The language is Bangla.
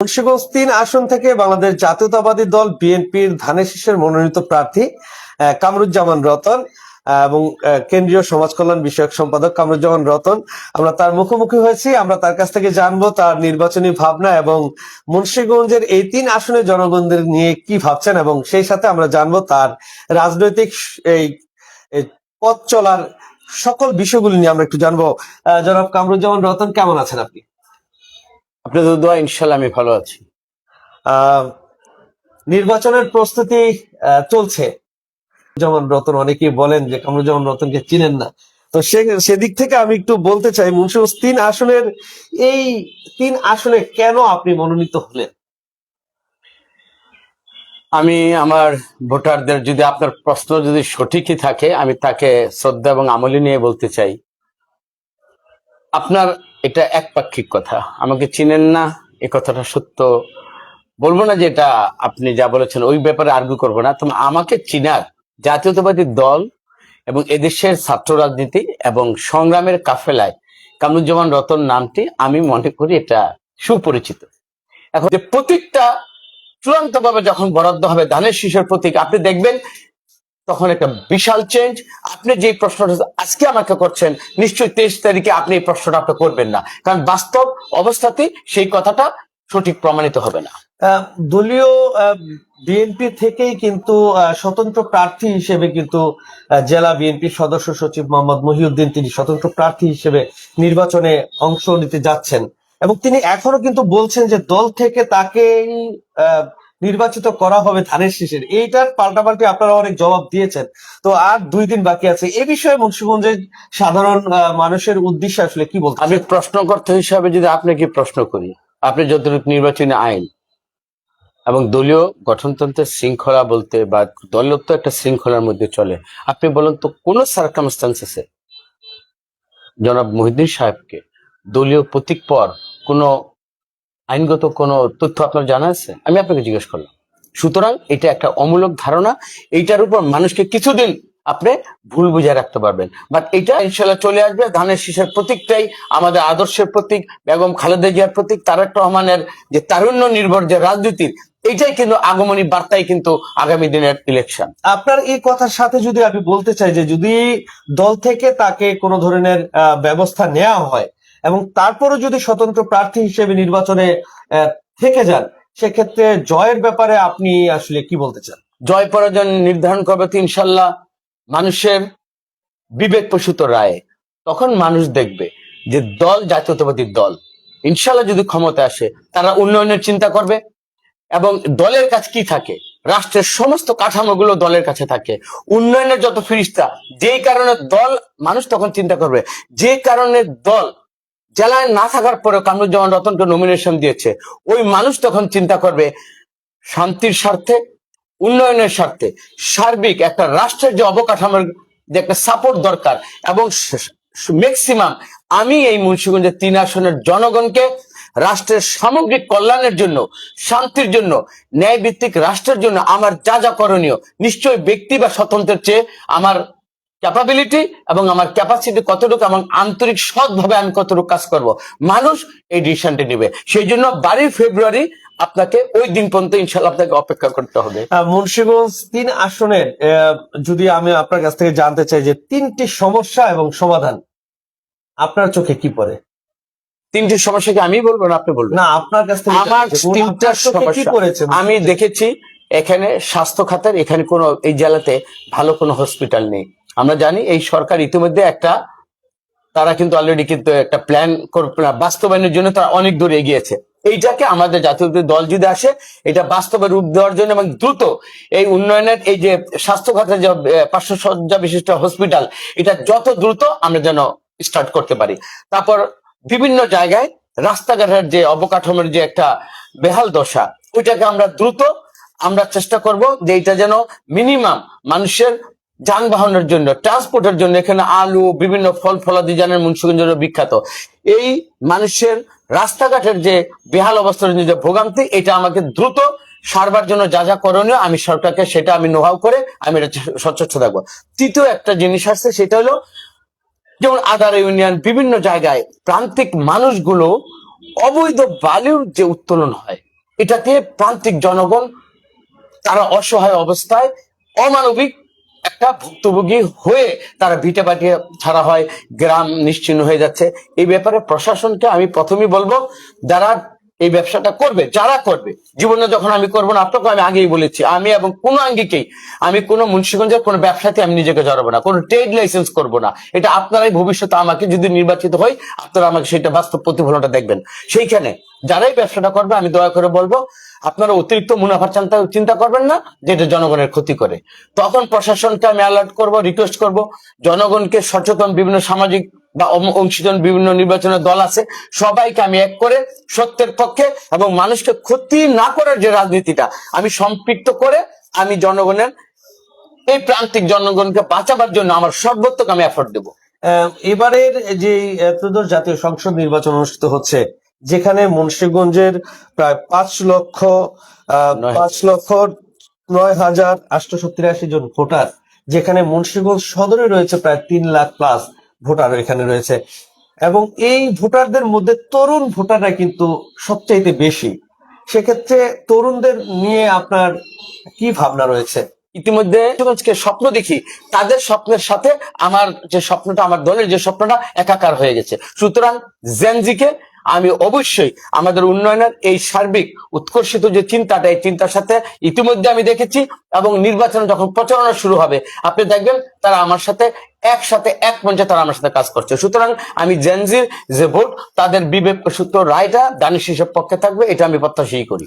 মুন্সিগঞ্জ তিন আসন থেকে বাংলাদেশ জাতীয়তাবাদী দল বিএনপির ধানের শীষের মনোনীত প্রার্থী কামরুজ্জামান রতন এবং কেন্দ্রীয় সমাজ কল্যাণ বিষয়ক সম্পাদক কামরুজ্জামান রতন। আমরা তার মুখোমুখি হয়েছি, আমরা তার কাছ থেকে জানব তার নির্বাচনী ভাবনা এবং মুন্সিগঞ্জের এই তিন আসনে জনগণদের নিয়ে কি ভাবছেন এবং সেই সাথে আমরা জানব তার রাজনৈতিক এই পথ চলার সকল বিষয়গুলি নিয়ে আমরা একটু জানব। জনাব কামরুজ্জামান রতন, কেমন আছেন আপনি? আপনাদের দোয়া ইনশাল্লাহ আমি ভালো আছি। নির্বাচনের প্রস্তুতি চলছে। যেমন রতন, অনেকেই বলেন যে কামরুজ্জামান রতনকে চিনেন না। তো সে, সেদিক থেকে আমি একটু বলতে চাই মুন্সিগঞ্জ তিন আসনের, এই তিন আসনে কেন আপনি মনোনীত হলেন? আমি আমার ভোটারদের যদি আপনার প্রশ্ন যদি সঠিকই থাকে, আমি তাকে শ্রদ্ধা এবং আমলি নিয়ে বলতে চাই। আপনার এটা একপাক্ষিক কথা। আমাকে চিনেন না, এ কথাটা সত্য। বলব না যে এটা আপনি যা বলেছেন, ওই ব্যাপারে আর্গু করব না। তবে আমাকে চিনার জাতীয়তাবাদী দল এবং এদেশের ছাত্র রাজনীতি এবং সংগ্রামের কাফেলায় কামরুজ্জামান রতন নামটি আমি মনে করি এটা সুপরিচিত। এখন যে প্রতীকটা চূড়ান্ত ভাবে যখন বরাদ্দ হবে, ধানের শীষের প্রতীক, আপনি দেখবেন তখন একটা বিশাল চেঞ্জ আপনি যে প্রশ্নটা আজকে আমাকে করছেন, নিশ্চয়ই তেইশ তারিখে আপনি এই প্রশ্নটা আপনি করবেন না। কারণ বাস্তব অবস্থাতেই সেই কথাটা সঠিক প্রমাণিত হবে না। দলীয় বিএনপি থেকেই কিন্তু স্বতন্ত্র প্রার্থী হিসেবে কিন্তু জেলা বিএনপির সদস্য সচিব মোহাম্মদ মহিউদ্দিন তিনি স্বতন্ত্র প্রার্থী হিসেবে নির্বাচনে অংশ নিতে যাচ্ছেন। এবং তিনি এখনও কিন্তু বলছেন যে দল থেকে তাকেই নির্বাচিত করা হবে ধানের শীষের। এইটার পাল্টাপাল্টি আপনারা অনেক জবাব দিয়েছেন। তো আর দুই দিন বাকি আছে। এ বিষয়ে মুন্সিগঞ্জের সাধারণ মানুষের উদ্দেশ্যে আসলে কি বলতে আমি প্রশ্নকর্তা হিসাবে যদি আপনাকে প্রশ্ন করি, আপনি যতটুকু নির্বাচনী আইন এবং দলীয় গঠনতন্ত্রের শৃঙ্খলা বলতে বা দলীয় তো একটা শৃঙ্খলার মধ্যে চলে, আপনি বলেন তো কোন সার্কামস্টান্সেসে জনাব মহিদ্দিন সাহেবকে দলীয় প্রতীক পর কোনো আইনগত কোনো তথ্য আপনার জানা আছে? আমি আপনাকে জিজ্ঞেস করলাম। সুতরাং এটা একটা অমূলক ধারণা। এইটার উপর মানুষকে কিছুদিন আপনি ভুল বুঝে রাখতে পারবেন। বাট এটা ইনশাল্লাহ চলে আসবে। ধানের শীষের প্রতীকটাই আমাদের আদর্শের প্রতীক, বেগম খালেদা জিয়ার প্রতীক, তারেক রহমানের যে তারুণ্য নির্ভর যে রাজনীতির, এইটাই কিন্তু আগমনী বার্তাই কিন্তু আগামী দিনের ইলেকশন আপনার এই কথার সাথে যদি আমি বলতে চাই যে যদি দল থেকে তাকে কোনো ধরনের ব্যবস্থা নেওয়া হয় এবং তারপরও যদি স্বতন্ত্র প্রার্থী হিসেবে নির্বাচনে থেকে যান, সেক্ষেত্রে জয়ের ব্যাপারে আপনি আসলে কি বলতে চান? জয় পরাজয় নির্ধারণ করবে তো ইনশাল্লাহ মানুষের বিবেক প্রসূত রায়ে। তখন মানুষ দেখবে যে দল, জাতীয়তাবাদী দল, ইনশাল্লাহ যদি ক্ষমতা আসে, তারা উন্নয়নের চিন্তা করবে এবং দলের কাছে কি থাকে? রাষ্ট্রের সমস্ত কাঠামোগুলো দলের কাছে থাকে। উন্নয়নের যত ফিরিস্তা, যেই কারণে দল, মানুষ তখন চিন্তা করবে, যে কারণে দল জেলায় না থাকার পরেও কামরুজ্জামান রতনকে নমিনেশন দিয়েছে। ওই মানুষ তখন চিন্তা করবে, শান্তির স্বার্থে, উন্নয়নের স্বার্থে। সার্বিক একটা রাষ্ট্রের যে অবকাঠামোর যে একটা সাপোর্ট দরকার এবং ম্যাক্সিমাম আমি এই মুন্সিগঞ্জের তিন আসনের জনগণকে রাষ্ট্রের সামগ্রিক কল্যাণের জন্য, শান্তির জন্য ন্যায় ভিত্তিক রাষ্ট্রের জন্য আমার যা যা করণীয় নিশ্চয় ব্যক্তি বা স্বতন্ত্রের চেয়ে আমার ক্যাপাবিলিটি এবং আমার ক্যাপাসিটি কতটুকু এবং আন্তরিক সৎভাবে আমি কতটুকু কাজ করব। মানুষ এই ডিসিশনটি নেবে। সেই জন্য বারোই ফেব্রুয়ারি আপনাকে ওই দিন পর্যন্ত ইনশাল্লাহ আপনাকে অপেক্ষা করতে হবে। মুন্সিগঞ্জ তিন আসনের যদি আমি আপনার কাছ থেকে জানতে চাই যে তিনটি সমস্যা এবং সমাধান আপনার চোখে কি পড়ে? তিনটি সমস্যা কি আমি বলব না আপনি বলবেন? না আপনার কাছ থেকে আমার। তিনটা সমস্যা। আমি দেখেছি এখানে স্বাস্থ্য খাতের এখানে কোনো এই জেলাতে ভালো কোনো হসপিটাল নেই। আমরা জানি এই সরকার ইতিমধ্যে একটা, তারা কিন্তু অলরেডি কিন্তু একটা প্ল্যান বাস্তবায়নের জন্য তারা অনেক দূর এগিয়েছে। এইটাকে আমাদের জাতীয় দল যদি আসে, এটা বাস্তবে রূপ দেওয়ার জন্য এবং দ্রুত এই উন্নয়নের এই যে স্বাস্থ্য খাতের যে শয্যা বিশিষ্ট হসপিটাল এটা যত দ্রুত আমরা যেন স্টার্ট করতে পারি। তারপর বিভিন্ন জায়গায় রাস্তাঘাটের যে অবকাঠামোর যে একটা বেহাল দশা, ওইটাকে আমরা দ্রুত আমরা চেষ্টা করব যে এটা যেন মিনিমাম মানুষের যানবাহনের জন্য ট্রান্সপোর্টের জন্য, এখানে আলু, বিভিন্ন ফল, ফলাদি, জানের মুন্সিগঞ্জ বিখ্যাত। এই মানুষের রাস্তাঘাটের যে বেহাল অবস্থার যে ভোগান্তি, এটা আমাকে দ্রুত সারবার জন্য যা যা করণীয়, আমি সরকারকে সেটা আমি নোহাও করে, আমি এটা সচেষ্ট থাকব। তৃতীয় একটা জিনিস আসছে, সেটা হলো, যেমন আদার ইউনিয়ন, বিভিন্ন জায়গায় প্রান্তিক মানুষগুলো অবৈধ বালির যে উত্তোলন হয় এটাতে প্রান্তিক জনগণ, তারা অসহায় অবস্থায়, অমানবিক একটা ভুক্তভোগী হয়ে তারা ভিটে পাঠিয়ে ছাড়া হয়, গ্রাম নিশ্চিন্ন হয়ে যাচ্ছে। এই ব্যাপারে প্রশাসনকে আমি প্রথমেই বলব, যারা এই ব্যবসাটা করবে, যারা করবে, জীবনে যখন আমি করব না, আপনাকে আমি আগেই বলেছি, আমি এবং কোনো আঙ্গিকেই, আমি কোনো মুন্সিগঞ্জের কোনো ব্যবসাতে আমি নিজেকে জড়াবো না, কোনো ট্রেড লাইসেন্স করব না। এটা আপনারাই ভবিষ্যতে আমাকে যদি নির্বাচিত হয়, আপনারা আমাকে সেটা বাস্তব প্রতিফলনটা দেখবেন। সেইখানে যারাই ব্যবসাটা করবে, আমি দয়া করে বলব, আপনারা অতিরিক্ত মুনাফার চিন্তা চিন্তা করবেন না, যেটা জনগণের ক্ষতি করে। তখন প্রশাসনকে আমি অ্যালার্ট করব রিকোয়েস্ট করব, জনগণকে সচেতন বিভিন্ন সামাজিক বা অংশীজন বিভিন্ন নির্বাচনের দল আছে, সবাইকে আমি এক করে সত্যের পক্ষে এবং মানুষকে ক্ষতি না করার যে রাজনীতিটা, আমি সম্পৃক্ত করে আমি জনগণের, এই প্রান্তিক জনগণকে বাঁচাবার জন্য আমার সর্বোত্তক আমি এফোর্ট দেবো। এবারের যে ত্রয়োদশ জাতীয় সংসদ নির্বাচন অনুষ্ঠিত হচ্ছে যেখানে মুন্সিগঞ্জের প্রায় পাঁচ লক্ষ পাঁচ লক্ষ নয় হাজার আটশো তিরাশি জন ভোটার। যেখানে মুন্সিগঞ্জ সদরে রয়েছে প্রায় তিন লাখ প্লাস ভোটার এখানে রয়েছে। এবং এই ভোটারদের মধ্যে তরুণ ভোটাররা কিন্তু সবচাইতে বেশি। সেক্ষেত্রে তরুণদের নিয়ে আপনার কি ভাবনা রয়েছে? ইতিমধ্যে স্বপ্ন দেখি। তাদের স্বপ্নের সাথে আমার যে স্বপ্নটা আমার দলের যে স্বপ্নটা একাকার হয়ে গেছে। সুতরাং জেনজিকে আমি অবশ্যই আমাদের উন্নয়নের এই সার্বিক উৎকর্ষিত যে চিন্তাটা, এই চিন্তার সাথে ইতিমধ্যে আমি দেখেছি এবং নির্বাচন যখন প্রচারণা শুরু হবে, আপনি দেখবেন তারা আমার সাথে একসাথে এক মঞ্চে তারা আমার সাথে কাজ করছে। সুতরাং আমি জেনজির যে ভোট, তাদের বিবেক সূত্র রায়টা দানিশ পক্ষে থাকবে, এটা আমি প্রত্যাশী করি।